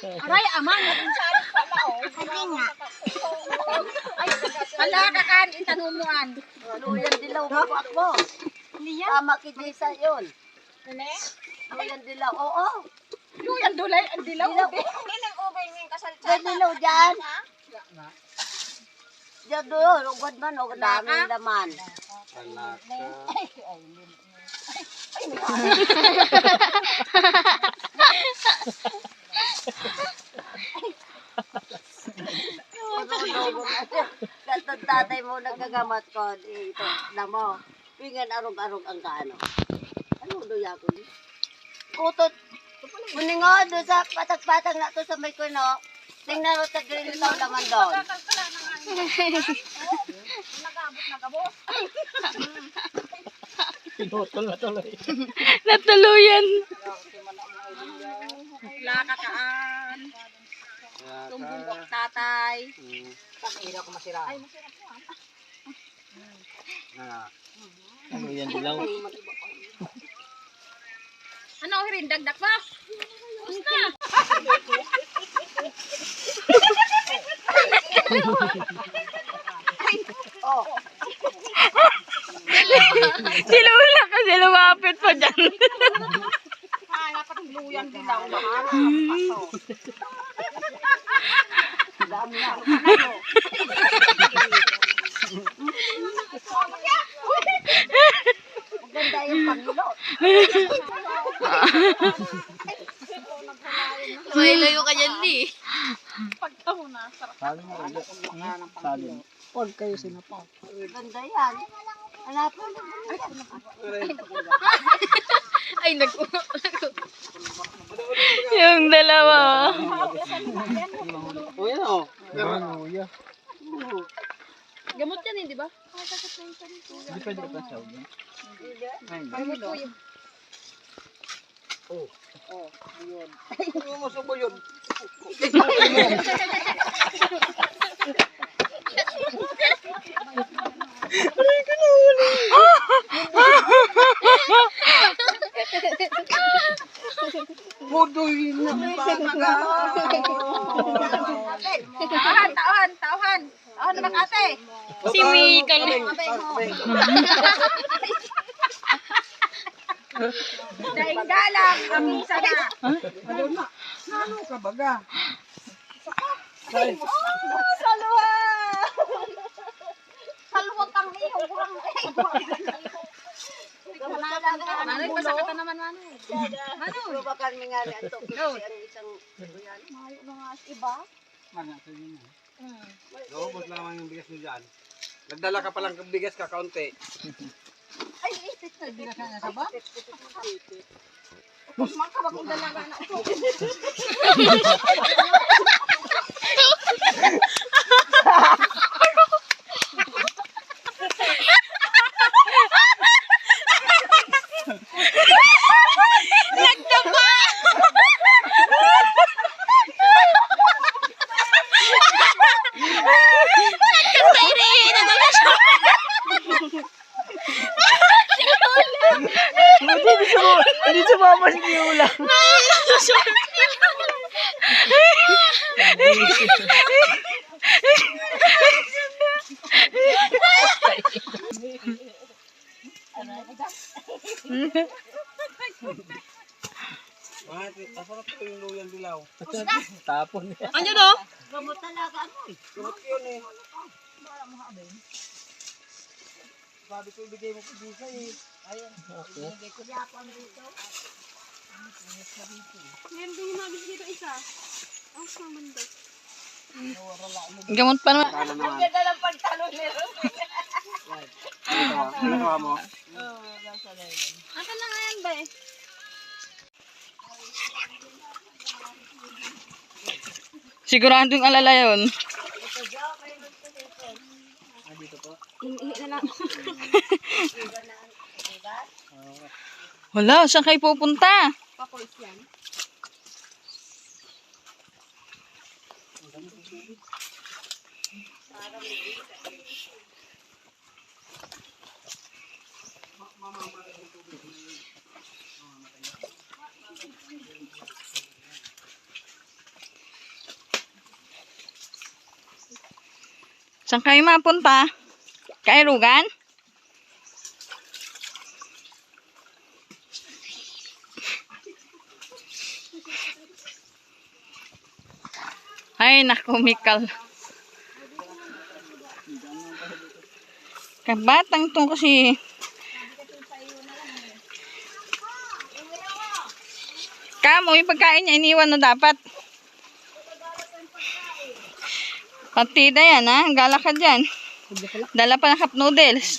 Aray, aman. Hindi nga. Hala, kakan, itanumuan. Luyan dilaw mo ako. Tama kidisa yun. Nene? Luyan dilaw. Oo. Uy, ang dulay, ang dilaw. Dilaw. Hindi nang ubay ng kasal Diyan dilaw dyan. Diyan doon. Ugod man. O daming laman. Katong tatay mo nagkagamat ko. Ito, namo. Pingan arog-arog ang kaano. Ano doya ko ni? Kutot. Muningo doon sa patag-patag na to sa may kuno. Tingnan mo sa green daw naman doon. Pinutol na tuloy. Natuluyan. Hala, kakaan. Tumbong tatay. Takira ko masira. Ay, masira po Ano yan dilaw? Ano, hirin, dagdag pa? Basta. Oh, Silula kasi lumapit pa dyan. Ah, dapat ang luyan dilaw. Mahal. dami na. Maganda yung pangilot. Mailayo ka dyan, di. Pagtaho na, sarap. Sabi mo, sabi mo. Huwag kayo sinapaw. Ganda yan. Hanapin mo. Ay, nag Yung dalawa. O. Ano yan? Gamot yan, hindi ba? Hindi pwede sa ulo. Ay, Gamot po yun. Ano mo subo yun? Mudoy na Tahan, tahan, tahan. Tahan naman ate. Si Mika. Daing galang, amisa na. Ano ka baga? Oh, salwa! Salwa kang iyo, kurang Manoy, pasaka ka naman, Manoy. Ano ba kami nga ni Anto? Ang isang yan. Ano, sabi mo. Naubos na naman yung bigas mo dyan. Nagdala ka palang bigas ka, kaunti. Kusman ka ba kung dalaga na ito? Hindi sumama si Kiula. Masarap po yung luyang dilaw. Tapon. Ano do? Gamot talaga ano eh. Gamot yun eh. Ibigay mo ko bisa eh. Ayun. Ibigay ko yapon dito. Meron din yung mabis dito isa. Ang saman daw. Gamot pa naman. Kala naman. Ganda lang pagtalon nila. Ano ba mo? Asa na nga yan ba eh? Siguradong alala yun. Ihi na lang. Wala, saan kayo pupunta? Papoys yan. Saan kayo mapunta? Kay Rugan? Ay, naku, Mikal. Kabatang to kasi. Kamo, yung pagkain niya, iniwan na dapat. Partida yan, ha? Gala ka dyan. Dala pa ng cup noodles.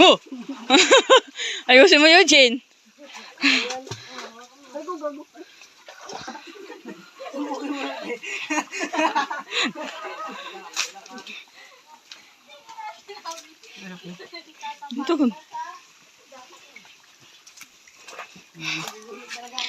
Oh! Ayusin mo, Eugene. Doon.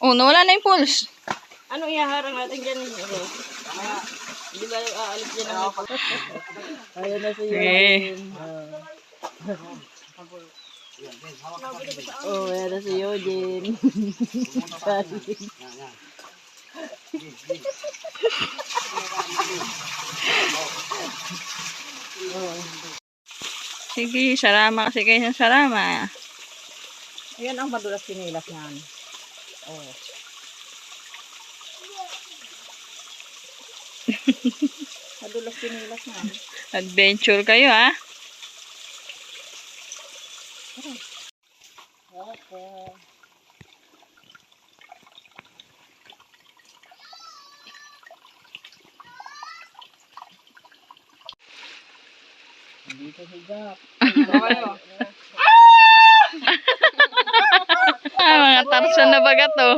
Oh, nawala na yung pools. Ano ihaharang natin dyan? Ano? Hindi ba aalis dyan ang Ayun na si Sige. Oh, ayan na si Eugene. Sige, sarama kasi kayo ng sarama. Ayan ang madulas pinilas niyan. Oh. madulas pinilas niyan. Adventure kayo, ha? Dito si Jack. Ah, mga tarsan na baga to.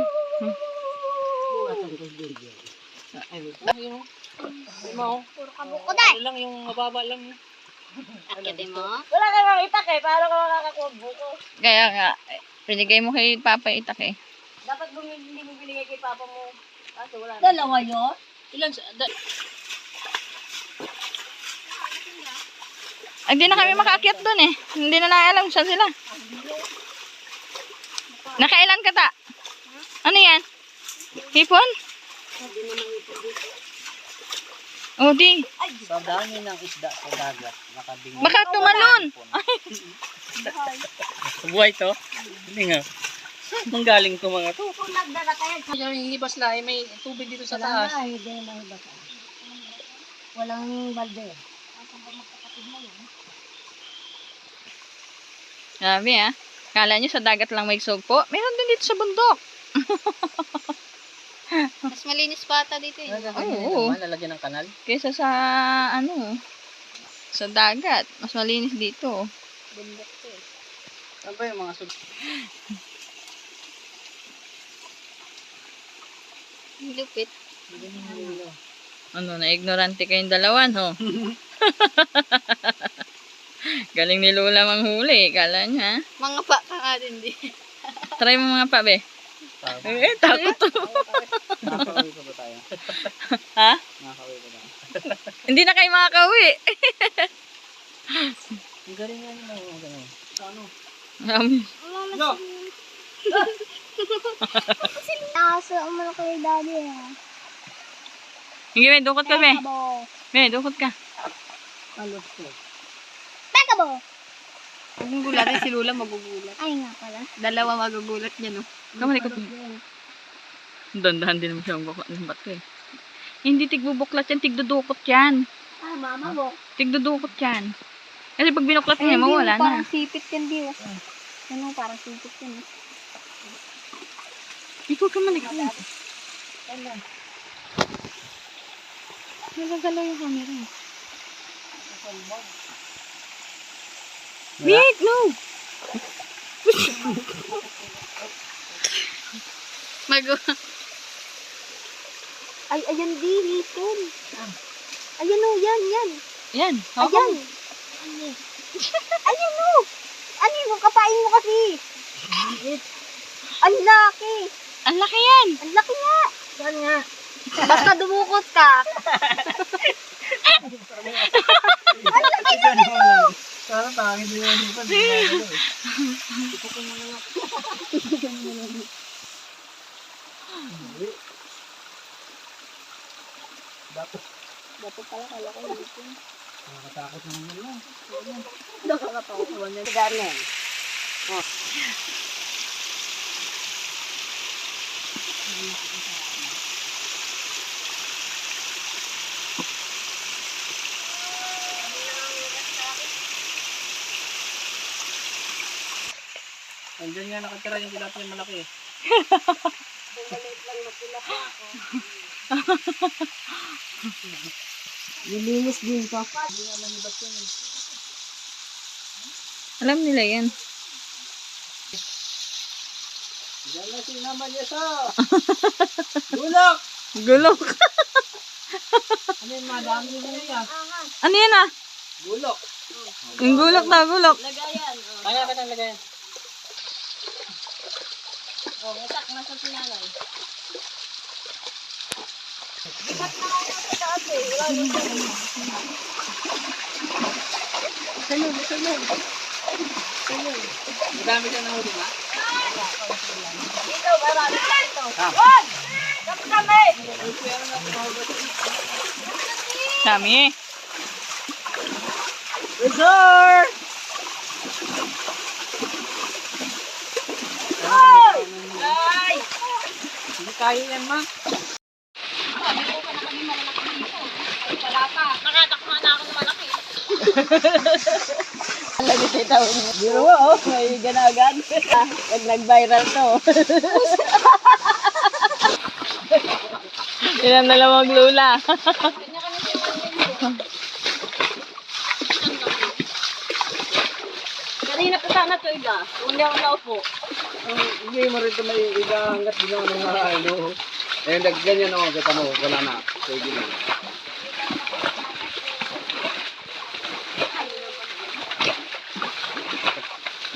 Ano lang yung mababa lang. Akitin mo? Wala ka makita kay, paano ka makakakuha buko? Kaya nga, eh, pinigay mo kay Papa Itak eh. Dapat bumili mo binigay kay papa mo. Kaso wala. Dalawa yun? Ilan sa... Da, Hindi na kami makaakyat doon eh. Hindi na naalam saan sila. Nakailan ka ta? Ano yan? Hipon? Oh, di. sa dami ng isda sa dagat, nakabingo. Baka tumalon. Buhay to? Hindi nga. Nang galing to mga to? Kung nagdala kayo, Yung hibas na, eh, may tubig dito sa taas. Wala, hindi na mahibasan. Walang balde. Sabi ah. Kala nyo sa dagat lang may sugpo? Meron din dito sa bundok. Mas malinis pa ata dito eh. Oo. Lalagyan ng kanal? Kesa sa ano, sa dagat. Mas malinis dito. Ano ba yung mga sub... Lupit. Ano, na ignorante kayong dalawa, no? Galing ni Lola manghuli. Kala niya, ha? Mga pa ka nga din di. Try mo mga pabe. Eh, takot to. Nakakawin ko ba tayo? ha? Nakakawin ko ba? Hindi na kayo makakauwi. Ang galing nga nila mga ganun. Ano? Um, Nakaso umano kay daddy ah. Sige, may dukot ka, be. Bo. Be, dukot ka. Ano to? Peka bo. Magugulat si Lola, magugulat. Ay nga pala. Dalawa magugulat niya, no? Kamali ko. Dandahan din mo siya ang ng bato, eh. Hindi tigbubuklat yan, tigdudukot yan. Ah, mama bo. Tigdudukot yan. Kasi pag binuklat niya, mawala na. Parang sipit yan di oh. Ano, parang sipit yan. eh. Ikaw ka man, ikaw. Nagagalaw yung camera. eh. Wait, no! Mag... Ay, ayan di, hipon. Ayan o, yan, yan. Yan. Ayan. Ayan o. Ano yung kapain mo kasi? Ang laki. Ang laki yan. Ang laki nga. Yan nga. Basta dumukot ka. Ang laki na nito. Sana tangin din yung hipon. Dapat pala kala ko dito. Nakakatakot naman yun. Nakakatawa niya. Ganen. Andiyan nga nakatira yung tilapia malaki. Nilinis din ko. Alam nila yan. Diyan na si naman niya sa. Bulak! Gulok. Ano yung madami na niya? Ano yan ah? Bulok. Yung gulok na gulok. Lagayan. Oh. Kaya ka nang lagay. Oh, na sa sinanay. Madami ka na huli ba? Ikaw, marami ka ito. Ah. Kami eh. Resort! Ay! Hindi kaya yan ma. Nakatakma na ako ng malaki. Lagi tawag mo. Biro mo, oh. May ganagan. Pag nag-viral to. Yan ang dalawang lula. Pa sana to, Iga. Hindi ako naupo. Hindi mo rin may iba hanggat di naman mga ano. Eh, ganyan naman kita mo. Wala na. Pwede na.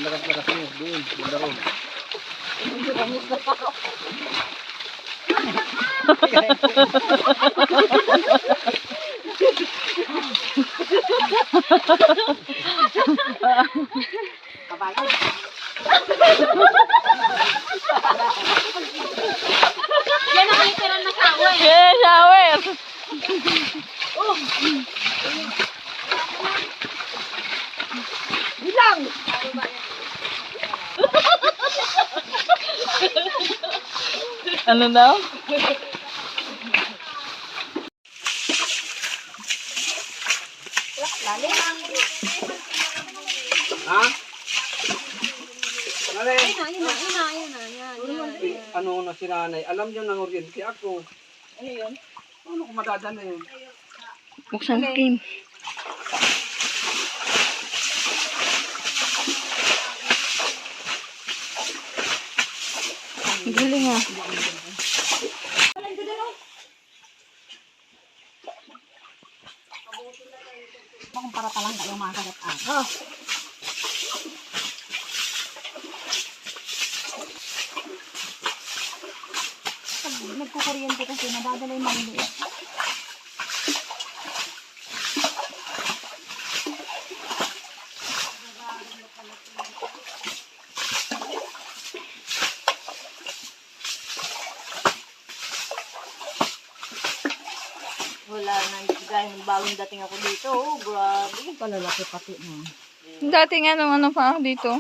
Lakas-lakas mo. Doon. Bunda ron. Yan ang literal na eh. Yeah, shower. Bilang! Ano daw? Ha? Alay. Ayun na, ayun na, ayun na, ayun na, ano na si nanay? Alam niyo ng oriente ako. Ano yun? Ano ko madadala yun? Buksan cream. Galing ah. Kung para talang kayo makagat ako. Pag nadadala yung maliliit. Wala na gaya ng bagong dating ako dito. Oh, grabe. Palalaki pati na. Dati nga nung ano pa ako dito.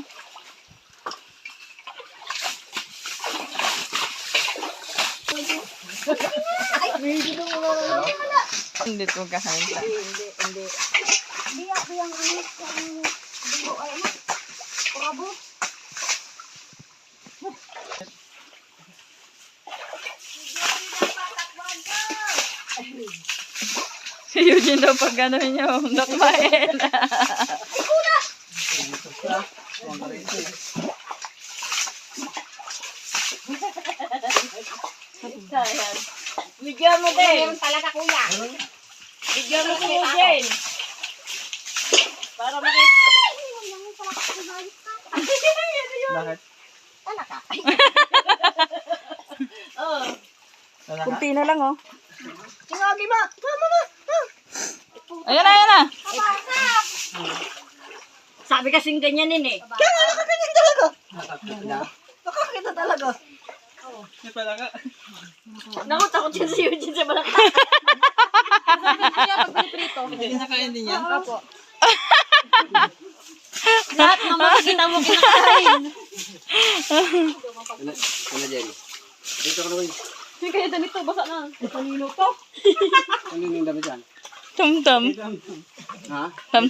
Hindi ko kahanta. Hindi, hindi, hindi. Hindi ako yung ano, yung dugo, ay ano, kurabo. Si Eugene daw pag ano niyo, dakmain. Kuna! Bigyan mo din. Bigyan talaga kuya. Bigyan mo si Eugene. Para makita. Bakit? Oh. Kunti na lang, oh. Kinagi mo. Mama mo. Ayan na, ayan na. Sabi kasing ganyanin eh. Kaya nga nakaganyan talaga. Nakakita. Nakakita talaga. May pala ka. Naku, takot yun si Eugene sa balak. Hindi nakain din yan. Lahat ng makikita mo kinakain. Ano, Jenny? Dito ka naman. Hindi kaya ganito, basa na. Kanino to? Ano yung damit yan? Tum-tum. Ha? Tam.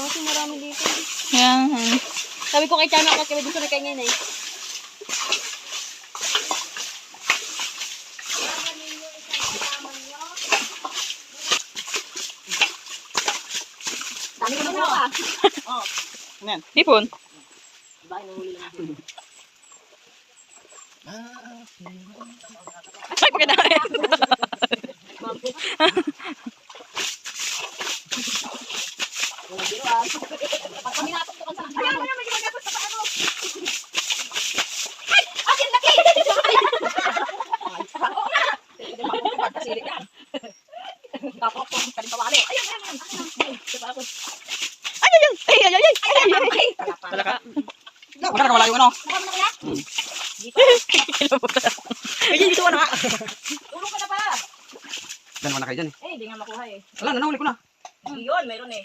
Bakit marami dito? Yan. Sabi ko kay Chano ako kami gusto na kay ngayon eh. Ano mo na? Oh. Yan. Ipon. Ay, pagkita na rin. Tapos, kalimtawali. Ayan, ayan, ayan. Wala ka wala yung ano? Nakam na kaya? Kinubutan. Ay, dito na. Tulong ka na pa. Dalawa na kayo dyan eh. Eh, hindi nga makuha eh. Wala na, nahuli ko na. Yun, meron eh.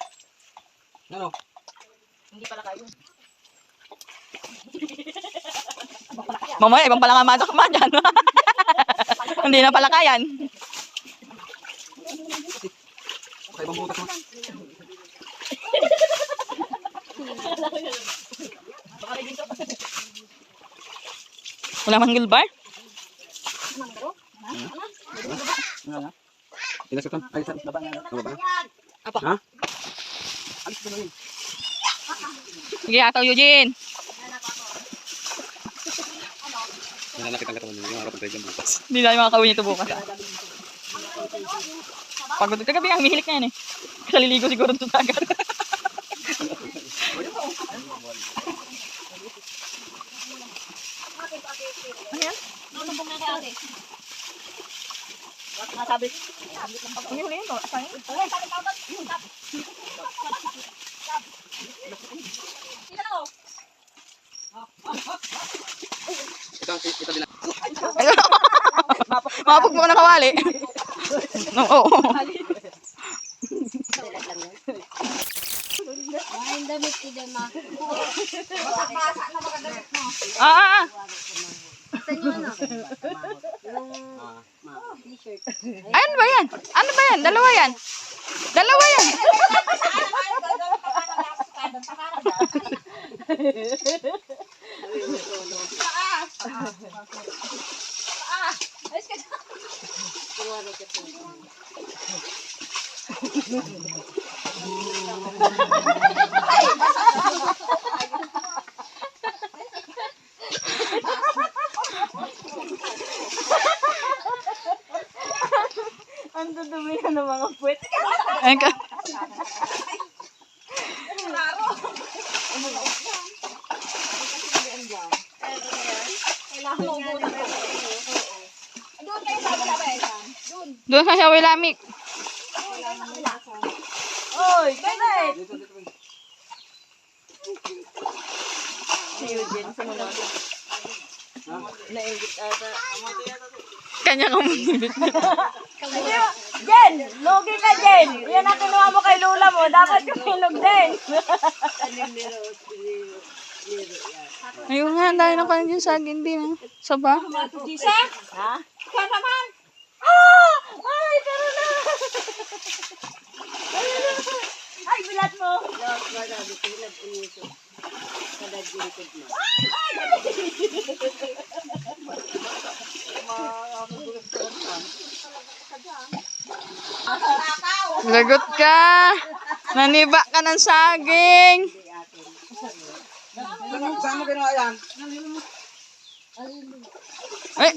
Ano? Hindi pala kayo. Mamaya, ibang pala nga masak man dyan. Hindi na pala kayan. Sa ibang butas mo. Wala mang gilbar. Ilas ito. Ay, sa baba na. Baba na. Apa? Ha? Alis ko na yun. Sige, ataw Eugene. Wala na kitang katawan yung harap ng tayo butas. Hindi na yung mga kawin nito bukas. Pagod kagabi ang mihilik na yan eh. Kaliligo siguro sa dagat. Masabi. Ini huli ito. Asal ini. Uy, tapit tapit. Yun, tapit. Sila na oh. Ito, ito din. Mapag mo na kawali. Oo. Ay, damit ko dyan na mga damit ah. ah, ah, ah. T-shirt. Ay, ano ba yan? Ano ba yan? Dalawa yan. Dalawa yan. Ang dudumi na ng mga puwet. Ay, ka. Kailangan mo muna ko. Doon kayo sa kabila ba yan? Doon. Doon ka sa Wilamik. Oy, dito. Si Eugene, sumunod. Nainggit ata. Kanya ka mamibit. Jen! Logi ka, Jen! Yan ang kinuha mo kay Lula mo. Dapat kumilog din. Ayun nga, dahil na pa dyan sa akin din. ah. Saba. Ha? Ikaw naman! Ah! Ay, pero na! Bilat mo! Lahat ba sabi ko, nag-unito. Kada jilikod mo. Lagot ka. Naniba ka ng saging. Saan mo ginawa yan? Ay!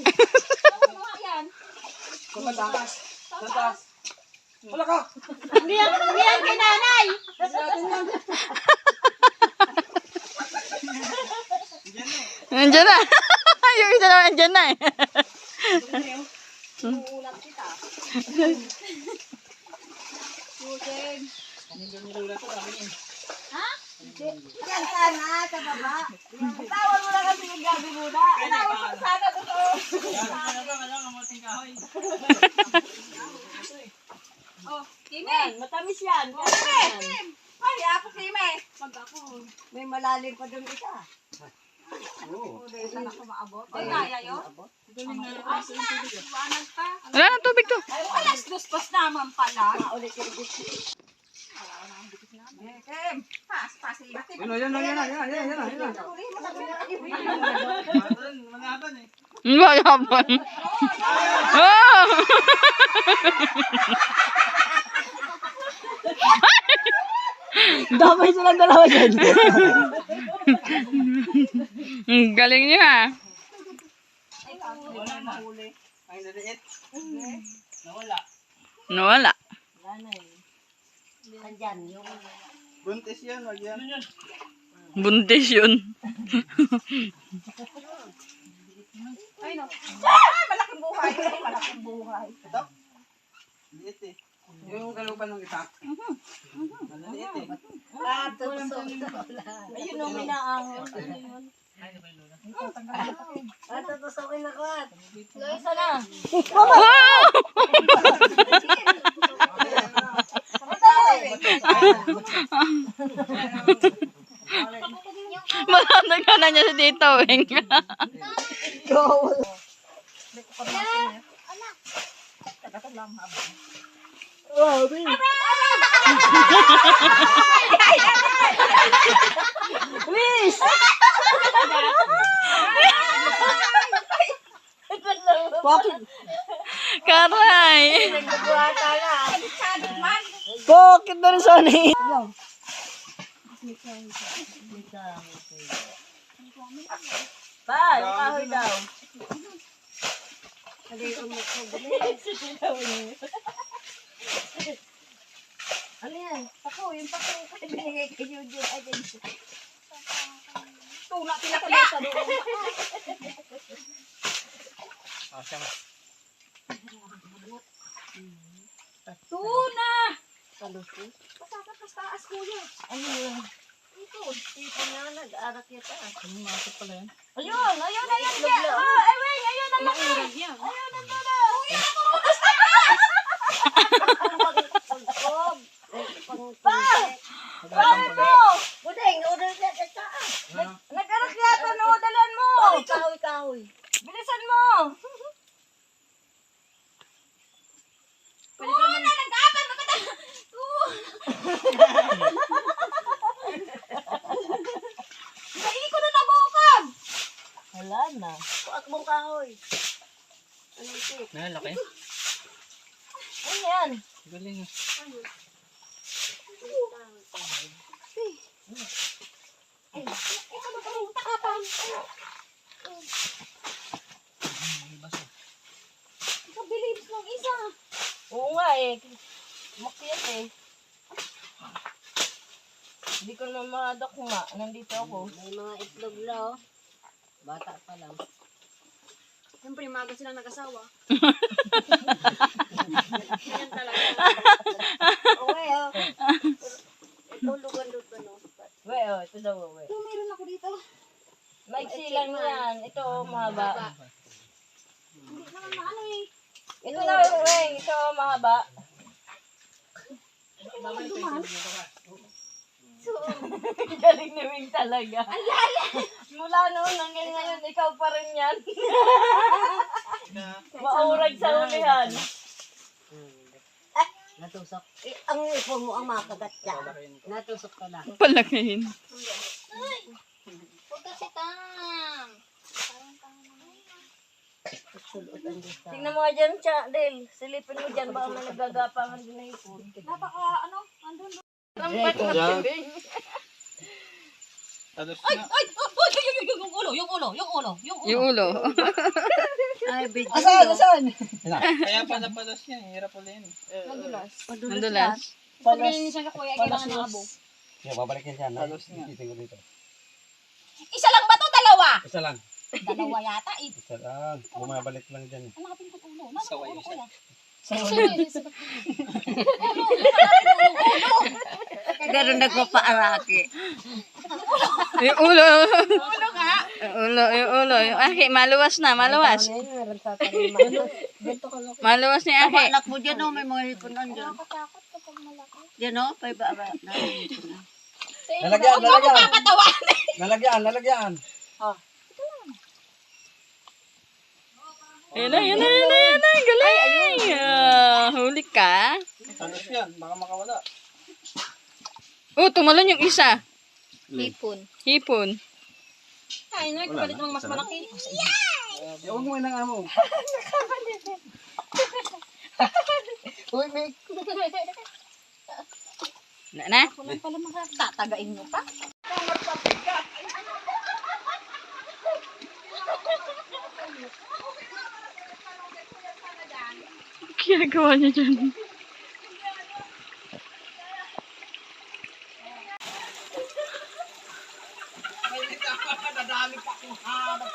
Sa taas. Sa taas. Wala ka! Hindi yan, hindi yan kay nanay! Nandiyan na. Yung isa naman nandiyan na eh. Uulat kita. Susan. Ano yung nilulat ko kami eh? Ha? Yan sana, sa baba. Itawan mo na kasi yung gabi muna. Itawan mo sana doon. Itawan mo na ba? Ano, kamuting. Oh, Yan, matamis yan. Oh, Kimi! Yan. Kimi! Ay, ako Kimi. Pag eh. ako. May malalim pa doon isa. Oo. Hindi na ako maabot. Ay, kaya yun? Asa? Ah, Iwanan pa. Wala ng tubig to. Ay, alas dos pas naman pala. Ah, ulit yung gusto. Eh, Kim, pas, pas. Ano, yan na, yan na, yan na, yan na, yan na. Mga atan eh. Mayaman. Oh! Damay silang dalawa dyan. Ang galing niya. ah. Ay, naliit. Nawala. Andyan, yung Buntis yan, wag yan. Buntis yun. Ay, no. Ah, malaking buhay. Ay, malaking buhay. Liit eh. Yung kalupan ng isa. Maliit eh. Ayun yung minaangon. At tutusokin ako at. Isa na. Malamdag ka na niya Ikaw. Oh, baby. Please. Bakit? Karay. Bakit na rin sana eh? Bakit na rin sana eh? Pa, yung kahoy daw. Ano yan? Pako, yung pako. Binigay kay Eugene. Ay, din. Tula, pinakalaw sa doon. Ah, siya. Tuna! Kalusi. Pasaka pas taas, kuya. Ano yun? Ito, ito nga, nag-arak yata. Ano nga ito pala yan? Ayun. Oh, ayun, ayun, ah, eh, ayun. Maurag yan. Ayun, ayun, ayun. Uy, ako muna sa taas! Pag-pag-pag. Budeng, noodle siya sa. Nag-arak yata, noodalan mo. Kahoy, kahoy. Na. Kuak mong kahoy. Ano ito? Nalaki. Ano yan? Galing. Ito na kami, takapan. Ikaw bilibs ng isa. Oo nga eh. Makyat eh. Hindi ko na madakma. Nandito ako. May mga itlog na oh. Bata pa lang. Siyempre, maga sila nag-asawa. Ganyan talaga. Oh. Ito lugan doon ba no? Oh, ito daw we. Ito, meron ako dito. Maiksi lang yan. Ito mahaba. Hindi naman maano eh. Ito na we, ito mahaba. Galing ni Wing talaga. Ang lala! Mula noon hanggang ngayon, ikaw pa rin yan. Maurag sa ulihan. Natusok. Eh, ang uniform mo ang makagat ka. Natusok ka na. Palakihin. Huwag kasi tang. Tingnan mo nga dyan, Del. Silipin mo dyan. Baka may nagagapangan din na ipon. Napaka, ano, andun. Tapos na. Ay, ay, ay, ay, ay, ay, ay, ulo. yung ulo, yung ulo, yung ulo. Yung ulo. Ay, video. Asan, asan? Kaya padapadas yan, hirap ulit yan. Madulas. Nandulas. Pag nilinisan ka kuya, kailangan ng abo. Yeah, babalikin siya. Palos niya. Iting ko dito. Isa lang ba to? Dalawa? Isa lang. Dalawa yata. Eh, Isa lang. Bumabalik lang dyan. eh. hanapin ko ulo. Nasa ulo kuya. Ganun nagpapaaraki. Yung ulo. Ulo ka? Yung ulo, yung ulo. Yung aki, maluwas na, maluwas. Maluwas ni aki. anak mo dyan, oh, may mga hipunan dyan. Nakatakot kapag malaki. Yan, oh, may baba. na hipunan. Lalagyan, Huwag mo lalagyan. kakatawan. Lalagyan, lalagyan. Yan na, yan na, yan na, yan na. Galing. Ah, huli ka. Palos yan, baka makawala. Oh, tumalon yung isa. Hipon. Hipon. Ay, no, kapalit mong mas malaki. Eh, huwag mo inang amo. Uy, may Na na. Wala pala mga tatagain mo pa ginagawa niya dyan? Nadami pa akong harap.